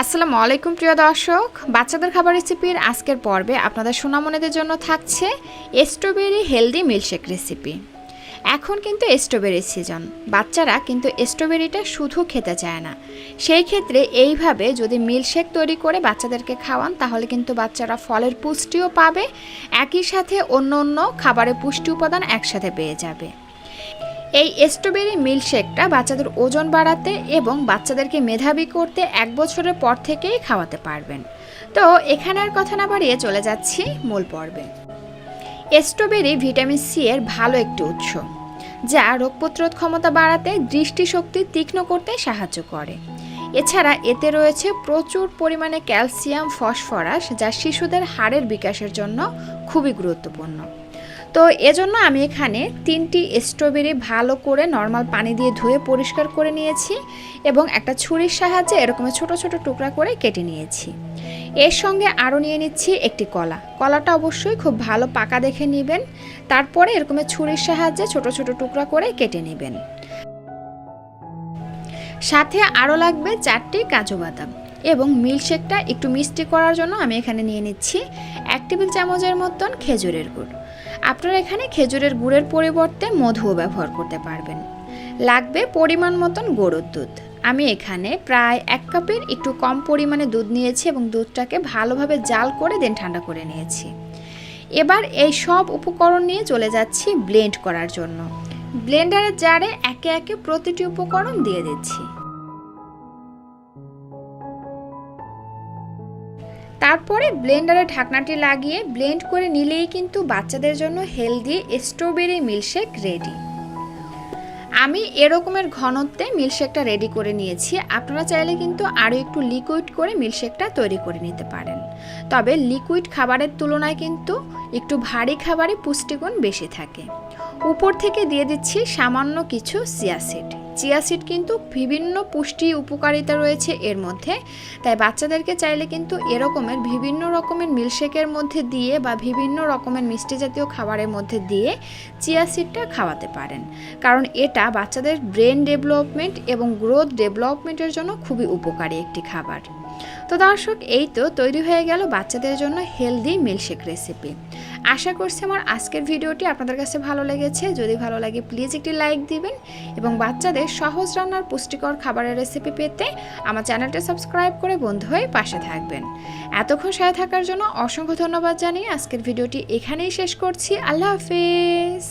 আসসালামু আলাইকুম, প্রিয় দর্শক। বাচ্চাদের খাবার রেসিপির আজকের পর্বে আপনাদের সোনামনেদের জন্য থাকছে স্ট্রবেরি হেলদি মিল্কশেক রেসিপি এখন কিন্তু স্ট্রবেরি সিজন বাচ্চারা কিন্তু স্ট্রবেরিটা শুধু খেতে চায় না। সেই ক্ষেত্রে এইভাবে যদি মিল্কশেক তৈরি করে বাচ্চাদেরকে খাওয়ান, তাহলে কিন্তু বাচ্চারা ফলের পুষ্টিও পাবে, একই সাথে অন্য অন্য খাবারের পুষ্টি উপাদান একসাথে পেয়ে যাবে। এই স্ট্রবেরি মিল্কশেকটা বাচ্চাদের ওজন বাড়াতে এবং বাচ্চাদেরকে মেধাবী করতে এক বছরের পর থেকেই খাওয়াতে পারবেন। তো এখানে আর কথা না বাড়িয়ে চলে যাচ্ছি মূল পর্বে। স্ট্রবেরি ভিটামিন সি এর ভালো একটি উৎস, যা রোগ প্রতিরোধ ক্ষমতা বাড়াতে দৃষ্টিশক্তি তীক্ষ্ণ করতে সাহায্য করে। এছাড়া এতে রয়েছে প্রচুর পরিমাণে ক্যালসিয়াম, ফসফরাস, যা শিশুদের হাড়ের বিকাশের জন্য খুবই গুরুত্বপূর্ণ। তো এজন্য আমি এখানে তিনটি স্ট্রবেরি ভালো করে নর্মাল পানি দিয়ে ধুয়ে পরিষ্কার করে নিয়েছি এবং একটা ছুরির সাহায্যে এরকম ছোট ছোট টুকরা করে কেটে নিয়েছি। এর সঙ্গে আরও নিয়ে নিচ্ছি একটি কলা। কলাটা অবশ্যই খুব ভালো পাকা দেখে নেবেন। তারপরে এরকম ছুরির সাহায্যে ছোট ছোট টুকরা করে কেটে নেবেন। সাথে আরও লাগবে চারটি কাজু বাদাম এবং মিল্কশেকটা একটু মিষ্টি করার জন্য আমি এখানে নিয়ে নিচ্ছি এক টেবিল চামচের মতন খেজুরের গুড়। আপনারা এখানে খেজুরের গুড়ের পরিবর্তে মধুও ব্যবহার করতে পারবেন। লাগবে পরিমাণ মতন গরুর দুধ। আমি এখানে প্রায় এক কাপের একটু কম পরিমাণে দুধ নিয়েছি এবং দুধটাকে ভালোভাবে জাল করে দেন ঠান্ডা করে নিয়েছি। এবার এই সব উপকরণ নিয়ে চলে যাচ্ছি ব্লেন্ড করার জন্য। ব্লেন্ডারের জারে একে একে প্রতিটি উপকরণ দিয়ে দিচ্ছি। তারপরে ব্লেন্ডারে ঢাকনাটি লাগিয়ে ব্লেন্ড করে নিলেই কিন্তু বাচ্চাদের জন্য হেলদি স্ট্রবেরি মিল্কশেক রেডি। আমি এরকমের ঘনত্বে মিল্কশেকটা রেডি করে নিয়েছি। আপনারা চাইলে কিন্তু আরও একটু লিকুইড করে মিল্কশেকটা তৈরি করে নিতে পারেন। তবে লিকুইড খাবারের তুলনায় কিন্তু একটু ভারী খাবারে পুষ্টিগুণ বেশি থাকে। উপর থেকে দিয়ে দিচ্ছি সামান্য কিছু সিয়াসিড চিয়াসিড কিন্তু বিভিন্ন পুষ্টি উপকারিতা রয়েছে এর মধ্যে। তাই বাচ্চাদেরকে চাইলে কিন্তু এরকমের বিভিন্ন রকমের মিল্কশেকের মধ্যে দিয়ে বা বিভিন্ন রকমের মিষ্টি জাতীয় খাবারের মধ্যে দিয়ে চিয়াসিডটা খাওয়াতে পারেন। কারণ এটা বাচ্চাদের ব্রেন ডেভেলপমেন্ট এবং গ্রোথ ডেভেলপমেন্টের জন্য খুবই উপকারী একটি খাবার। তো দর্শক, এই তো তৈরি হয়ে গেল বাচ্চাদের জন্য হেলদি মিল্কশেক রেসিপি। আশা করছি আমার আজকের ভিডিওটি আপনাদের কাছে ভালো লেগেছে। যদি ভালো লাগে প্লিজ একটি লাইক দিবেন এবং বাচ্চাদের সহজ রান্নার পুষ্টিকর খাবারের রেসিপি পেতে আমার চ্যানেলটা সাবস্ক্রাইব করে বন্ধু হয়ে পাশে থাকবেন। এতক্ষণ সাথে থাকার জন্য অসংখ্য ধন্যবাদ জানিয়ে আজকের ভিডিওটি এখানেই শেষ করছি। আল্লাহ হাফিজ।